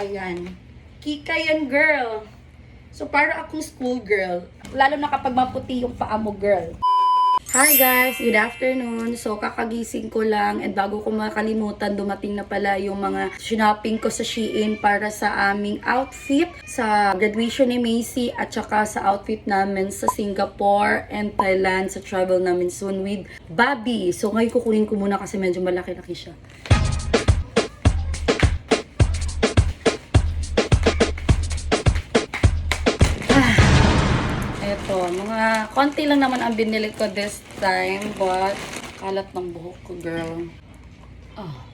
Ayan. Kika yan, girl. So, para akong school girl. Lalo na kapag maputi yung paa mo, girl. Hi guys! Good afternoon! So, kakagising ko lang and bago ko makalimutan, dumating na pala yung mga shopping ko sa Shein para sa aming outfit sa graduation ni Macy at saka sa outfit namin sa Singapore and Thailand sa travel namin soon with Bobby. So, ngayon kukunin ko muna kasi medyo malaki-laki siya. Mga konti lang naman ang binili ko this time, but kalat ng buhok ko, girl. Oh.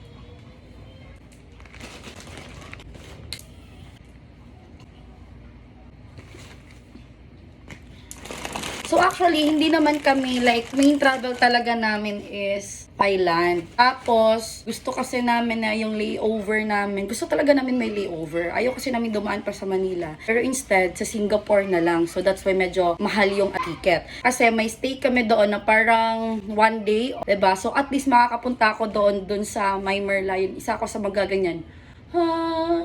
So actually, hindi naman kami, like, main travel talaga namin is Thailand. Tapos, gusto kasi namin na yung layover namin, gusto talaga namin may layover. Ayaw kasi namin dumaan pa sa Manila. Pero instead, sa Singapore na lang. So that's why medyo mahal yung ticket. Kasi may stay kami doon na parang one day, ba So at least makakapunta ako doon, doon sa May Merla. Yung isa ako sa magaganyan. Ha?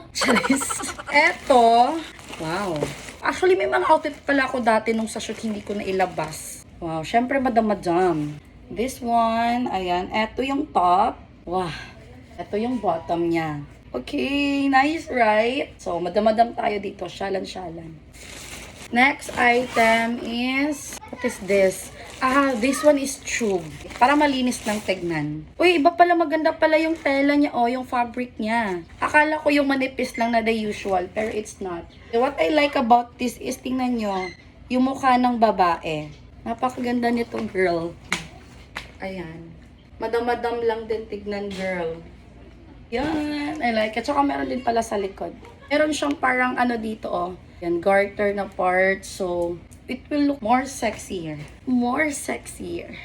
Charis. Eto. Wow. Actually, may mga outfit pala ako dati nung sa shoot hindi ko na ilabas. Wow, syempre madam-madam. This one, ayan. Eto yung top. Wow. Eto yung bottom niya. Okay, nice, right? So, madam-madam tayo dito. Shalan-shalan. Next item is, what is this? Ah, this one is tube. Para malinis ng tegnan. Uy, iba pala maganda pala yung tela niya, oh, yung fabric niya. Akala ko yung manipis lang na the usual, pero it's not. What I like about this is, tingnan nyo, yung mukha ng babae. Napakaganda nito, girl. Ayan. Madam-madam lang din tignan, girl. Yan, I like it. Tsaka meron din pala sa likod. Meron siyang parang ano dito, oh. Yan, garter na part. So, it will look more sexier. More sexier.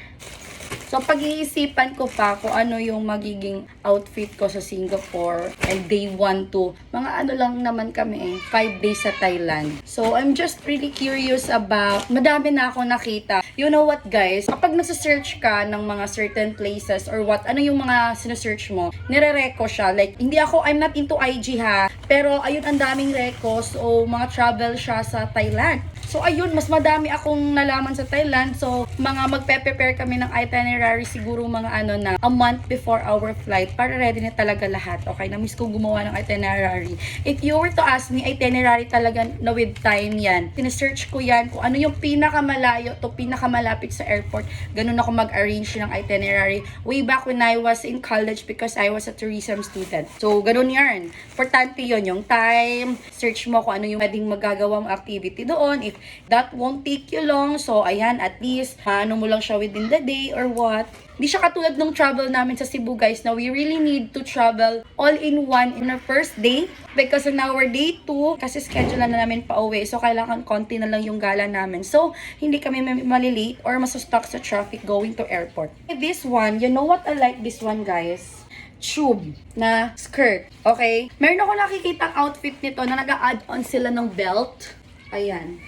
So, pag-iisipan ko pa kung ano yung magiging outfit ko sa Singapore and day 1 to, mga ano lang naman kami eh, 5 days sa Thailand. So, I'm just really curious about, madami na ako nakita. You know what guys, kapag nasa-search ka ng mga certain places or what, ano yung mga sinesearch mo, nire-reco siya. Like, hindi ako, I'm not into IG ha, pero ayun ang daming recos o mga travel siya sa Thailand. So ayun, mas madami akong nalaman sa Thailand. So mga magpe-prepare kami ng itinerary siguro mga ano na a month before our flight para ready na talaga lahat. Okay, na-miss ko gumawa ng itinerary. If you were to ask me, itinerary talaga na with time yan. Sinesearch ko yan kung ano yung pinakamalayo to pinakamalapit sa airport. Ganun ako mag-arrange ng itinerary way back when I was in college because I was a tourism student. So ganun yan. Importante yon yung time. Search mo kung ano yung pwedeng magagawang activity doon. If that won't take you long, so ayan, at least, ano mo lang siya within the day or what. Hindi siya katulad ng travel namin sa Cebu guys na we really need to travel all in one in our first day because on our day 2 kasi schedule na namin pa uwi so kailangan konti na lang yung gala namin so hindi kami ma- malilate or masustock sa traffic going to airport. This one, you know what I like this one guys? tube na skirt. Okay? Meron ako nakikita outfit nito na nag-add on sila ng belt. Ayan.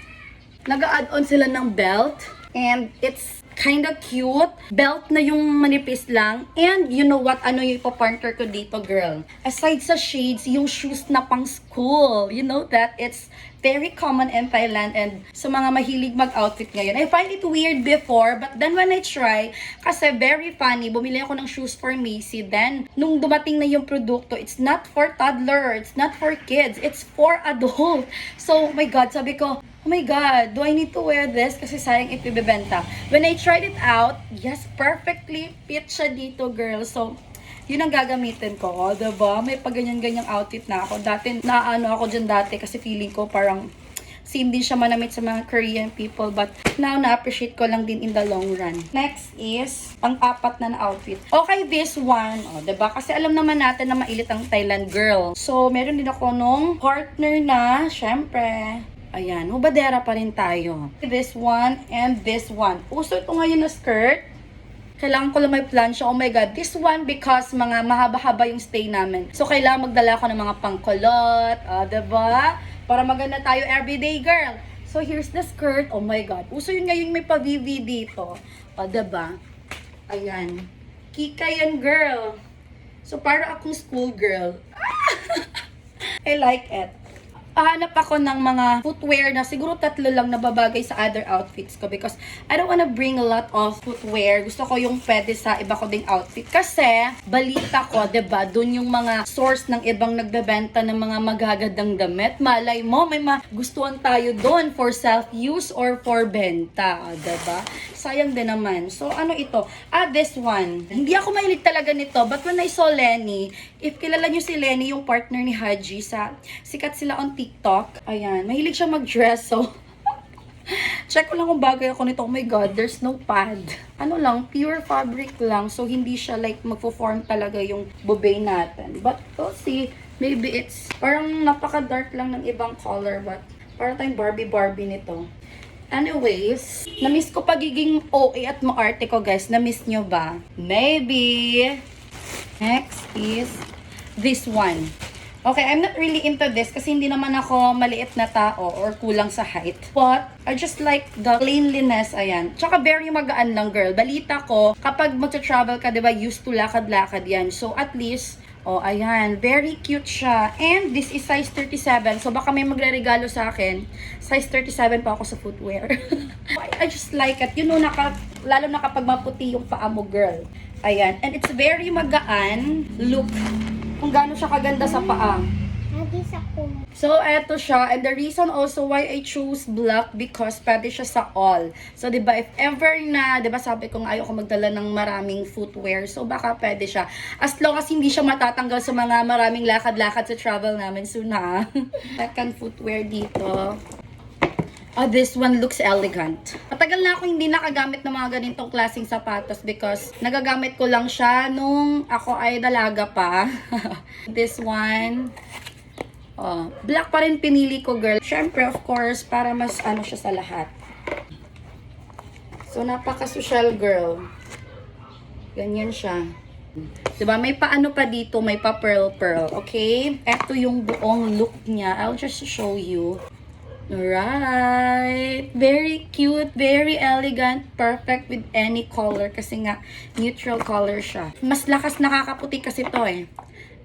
Nag-add on sila ng belt. And it's kind of cute. Belt na yung manipis lang. And you know what? Ano yung ipapartner ko dito, girl? Aside sa shades, yung shoes na pang school. You know that? It's very common in Thailand and sa mga mahilig mag-outfit ngayon. I find it weird before, but then when I try, kasi very funny, bumili ako ng shoes for Macy. Then, nung dumating na yung produkto, it's not for toddler, it's not for kids, it's for adult. So, my God, sabi ko, oh my God, do I need to wear this? Kasi sayang ipibibenta. When I tried it out, yes, perfectly fit siya dito, girl. So, yun ang gagamitin ko. O, diba? May pag-ganyan-ganyang outfit na ako. Dati, naano ako dyan dati kasi feeling ko parang same din siya manamit sa mga Korean people but now na-appreciate ko lang din in the long run. Next is pang-apat na na outfit. Okay, this one. O, 'di ba? Kasi alam naman natin na mailit ang Thailand girl. So, meron din ako nung partner na, syempre, ayan, hubadera pa rin tayo. This one and this one. Uso ito ngayon na skirt. Kailangan ko lang may plan siya. Oh my God. This one because mga mahaba-haba yung stay namin. So, kailangan magdala ako ng mga pangkulot. Uh, diba? Para maganda tayo everyday, girl. So, here's the skirt. Oh my God. Uso yun ngayon may pa-VV dito. O, diba? Ayan. Kika yan, girl. So, para akong school girl. I like it. Hahanap ako ng mga footwear na siguro tatlo lang na babagay sa other outfits ko because I don't wanna bring a lot of footwear. Gusto ko yung pwede sa iba ko ding outfit. Kasi, balita ko, ba dun yung mga source ng ibang nagbebenta ng mga magagandang damit. Malay mo, may magustuhan tayo doon for self-use or for benta. ba Sayang din naman. So, ano ito? Ah, this one. Hindi ako mahilig talaga nito. But when I saw Lenny, if kilala nyo si Lenny, yung partner ni Haji, sa, sikat sila on TikTok. Ayan, mahilig siya mag-dress. So, check ko lang kung bagay ako nito. Oh my God, there's no pad. Ano lang, pure fabric lang. So, hindi siya like magpo-form talaga yung bubay natin. But, we'll see. Maybe it's parang napaka-dark lang ng ibang color. But, parang tayong Barbie-Barbie nito. Anyways, na-miss ko pagiging OA at maarte ko, guys. Na-miss nyo ba? Maybe. Next is this one. Okay, I'm not really into this kasi hindi naman ako maliit na tao or kulang sa height. But, I just like the cleanliness, ayan. Tsaka very magaan lang, girl. Balita ko, kapag magta-travel ka, di ba, used to lakad-lakad yan. So, at least, Oh, ayan. Very cute siya. And this is size 37. So, baka may magre-regalo sa akin. Size 37 pa ako sa footwear. I just like it. You know, naka, lalo na kapag maputi yung paa mo, girl. Ayan. And it's very magaan. Look kung gaano siya kaganda sa paa. So, eto siya. And the reason also why I choose black because pwede siya sa all. So, di ba, if ever na, di ba, sabi ko nga ayoko magdala ng maraming footwear. So, baka pwede siya. As long as hindi siya matatanggal sa mga maraming lakad-lakad sa travel namin. So, na. Second footwear dito. Oh, this one looks elegant. Matagal na ako hindi nakagamit ng mga ganitong klaseng sapatos because nagagamit ko lang siya nung ako ay dalaga pa. this one, Oh, black pa rin pinili ko, girl. Siyempre, of course, para mas ano siya sa lahat. So, napaka-social girl. Ganyan siya. Diba? May paano pa dito, may pa pearl pearl. Okay? Ito yung buong look niya. I'll just show you. Alright. Very cute, very elegant, perfect with any color kasi nga neutral color siya. Mas lakas nakakaputi kasi to eh.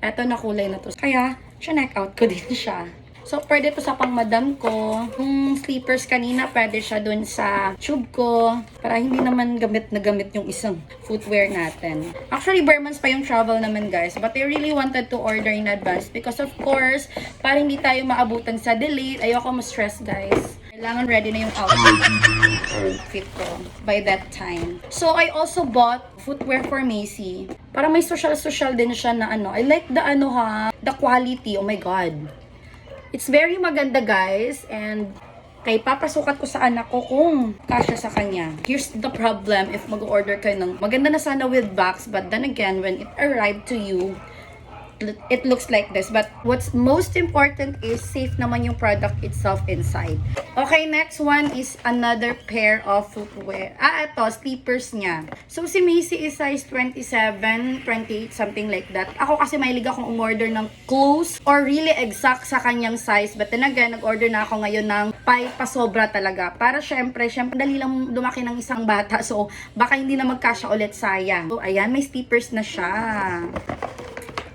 Eto na kulay na to. Kaya, chinek out ko din siya. So, pwede to sa pang madam ko. Yung sleepers kanina, pwede siya dun sa tube ko. Para hindi naman gamit na gamit yung isang footwear natin. Actually, Burmans pa yung travel naman, guys. But I really wanted to order in advance. Because of course, para hindi tayo maabutan sa delay, ayoko ma-stress, guys. Kailangan ready na yung outfit ko by that time. So, I also bought footwear for Macy. Para may social-social din siya na ano. I like the ano ha, the quality. Oh my God. It's very maganda guys and kay papasukat ko sa anak ko kung kasya sa kanya. Here's the problem if mag-order kayo ng maganda na sana with box but then again when it arrived to you it looks like this. But what's most important is safe naman yung product itself inside. Okay, next one is another pair of footwear. Ah, ito, sleepers niya. So, si Macy is size 27, 28, something like that. Ako kasi mahilig akong umorder ng close or really exact sa kanyang size. But then again, nag-order na ako ngayon ng pay pasobra talaga. Para syempre, syempre, dali lang lumaki ng isang bata. So, baka hindi na magkasya ulit sayang. So, ayan, may sleepers na siya.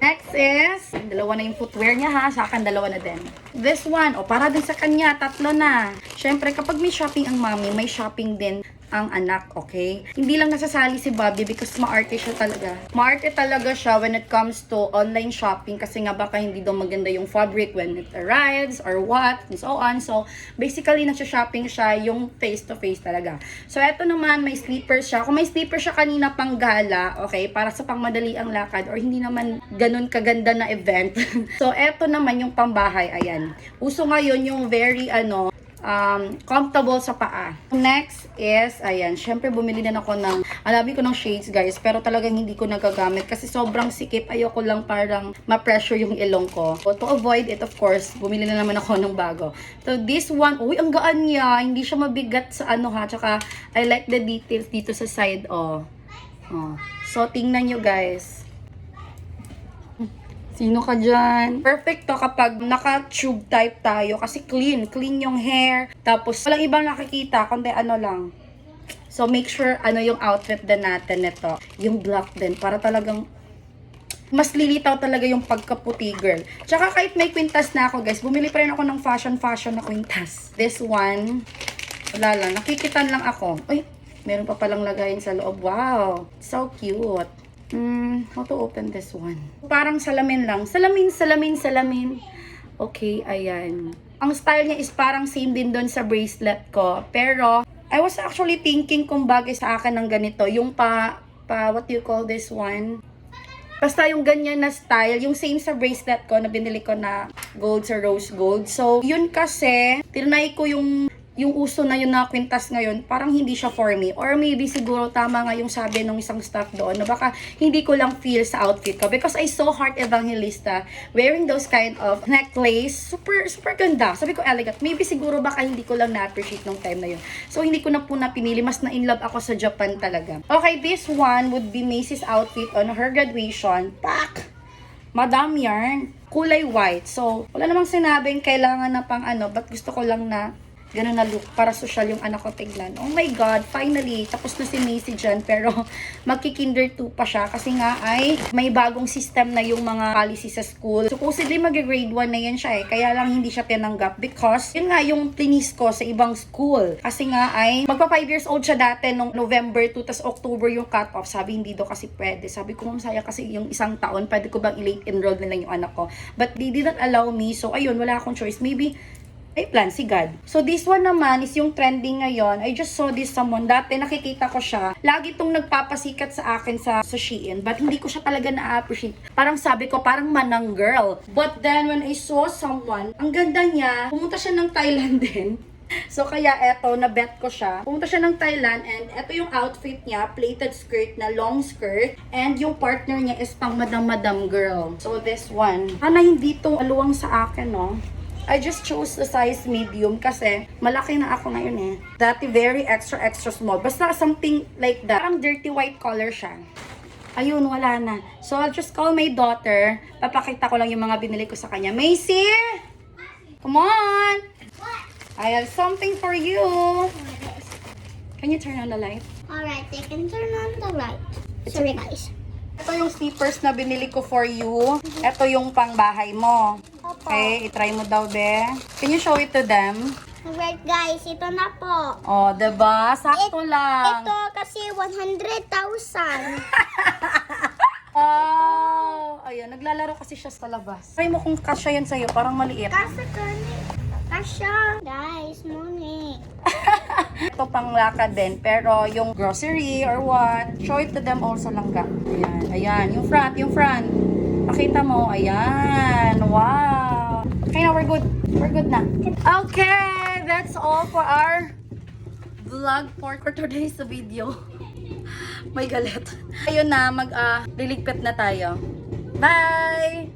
Next is, dalawa na yung footwear niya ha, sa akin dalawa na din. This one, o para din sa kanya, tatlo na. Siyempre, kapag may shopping ang mami, may shopping din ang anak, okay? Hindi lang nasasali si Bobby because maarte siya talaga. Maarte talaga siya when it comes to online shopping kasi nga baka hindi daw maganda yung fabric when it arrives or what, and so on. So, basically, nagsha-shopping siya yung face-to-face talaga. So, eto naman, may sleepers siya. Kung may sleepers siya kanina pang gala, okay, para sa pangmadali ang lakad or hindi naman ganun kaganda na event. so, eto naman yung pambahay, ayan. Uso ngayon yung very, ano, um, comfortable sa paa. Next is, ayan, syempre bumili din ako ng, alabi ko ng shades guys, pero talagang hindi ko nagagamit kasi sobrang sikip, ayoko lang parang ma-pressure yung ilong ko. So, to avoid it, of course, bumili na naman ako ng bago. So, this one, uy, ang gaan niya, hindi siya mabigat sa ano ha, tsaka I like the details dito sa side, oh. oh. So, tingnan nyo guys. Sino ka dyan? Perfect to kapag naka-tube type tayo kasi clean. Clean yung hair. Tapos walang ibang nakikita kundi ano lang. So make sure ano yung outfit din natin nito. Yung black din para talagang mas lilitaw talaga yung pagkaputi, girl. Tsaka kahit may kwintas na ako, guys, bumili pa rin ako ng fashion-fashion na kwintas. This one, wala lang. Nakikitan lang ako. Uy, meron pa palang lagayin sa loob. Wow, so cute. Hmm, how to open this one? Parang salamin lang. Salamin, salamin, salamin. Okay, ayan. Ang style niya is parang same din doon sa bracelet ko. Pero, I was actually thinking kung bagay sa akin ng ganito. Yung pa, pa, what do you call this one? Basta yung ganyan na style, yung same sa bracelet ko na binili ko na gold sa rose gold. So, yun kasi, tinry ko yung yung uso na yun na kwintas ngayon, parang hindi siya for me. Or maybe siguro tama nga yung sabi ng isang staff doon na baka hindi ko lang feel sa outfit ko. Because I saw Heart Evangelista wearing those kind of necklace. Super, super ganda. Sabi ko, elegant. Maybe siguro baka hindi ko lang na-appreciate nung time na yun. So, hindi ko na po na pinili. Mas na in love ako sa Japan talaga. Okay, this one would be Macy's outfit on her graduation. Pak! Madam yarn, kulay white. So, wala namang sinabing kailangan na pang ano, but gusto ko lang na ganun na look para social yung anak ko tignan. Oh my God, finally, tapos na si Macy dyan, pero magkikinder 2 pa siya kasi nga ay may bagong system na yung mga policy sa school. Supposedly mag-grade 1 na yan siya eh, kaya lang hindi siya tinanggap because yun nga yung tinis ko sa ibang school. Kasi nga ay magpa 5 years old siya dati nung November 2, tas October yung cut-off. Sabi hindi daw kasi pwede. Sabi ko, ma'am, saya kasi yung isang taon, pwede ko bang i-late enroll na lang yung anak ko. But they didn't allow me, so ayun, wala akong choice. Maybe ay plan si God. So this one naman is yung trending ngayon. I just saw this someone. Dati nakikita ko siya. Lagi tong nagpapasikat sa akin sa, sa Shein. But hindi ko siya talaga na-appreciate. Parang sabi ko, parang manang girl. But then when I saw someone, ang ganda niya, pumunta siya ng Thailand din. So kaya eto, na-bet ko siya. Pumunta siya ng Thailand and eto yung outfit niya, plated skirt na long skirt. And yung partner niya is pang madam-madam girl. So this one. Sana hindi to aluwang sa akin, no? I just chose the size medium kasi malaki na ako ngayon eh. Dati very extra extra small. Basta something like that. Parang dirty white color siya. Ayun, wala na. So, I'll just call my daughter. Papakita ko lang yung mga binili ko sa kanya. Macy! Come on! I have something for you. Can you turn on the light? Alright, I can turn on the light. Sorry guys. Ito yung slippers na binili ko for you. Ito yung pangbahay mo. Opo. Okay, itry mo daw, be. Can you show it to them? Alright guys, ito na po. Oh, 'di ba? Sakto lang. Ito kasi 100,000. Oh, ayun, naglalaro kasi siya sa labas. Try mo kung kasya yan sa'yo, parang maliit. Kasi kani. Kasha. Guys, money. Ito pang lakad din, pero yung grocery or what, show it to them also langga. Ayan, ayan, yung front, yung front. Pakita mo, ayan, wow. Okay na, we're good. We're good na. Okay, that's all for our vlog for, for today's video. May galit. Ayun na, mag, ah, liligpit na tayo. Bye!